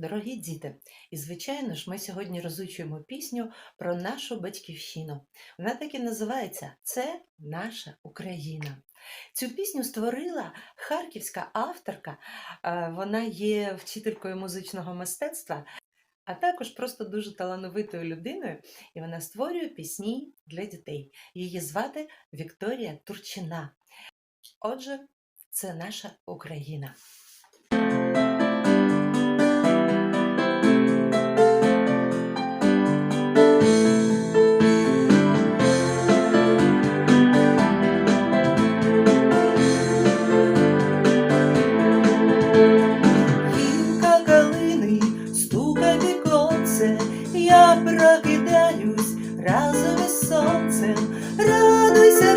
Дорогі діти, і звичайно ж, ми сьогодні розучуємо пісню про нашу батьківщину. Вона так і називається Це наша Україна. Цю пісню створила харківська авторка. е, Вона є вчителькою музичного мистецтва, а також просто дуже талановитою людиною, і вона створює пісні для дітей. Її звати Вікторія Турчина. Отже, це наша Україна. я прокидаюсь разом із сонцем, радуйся.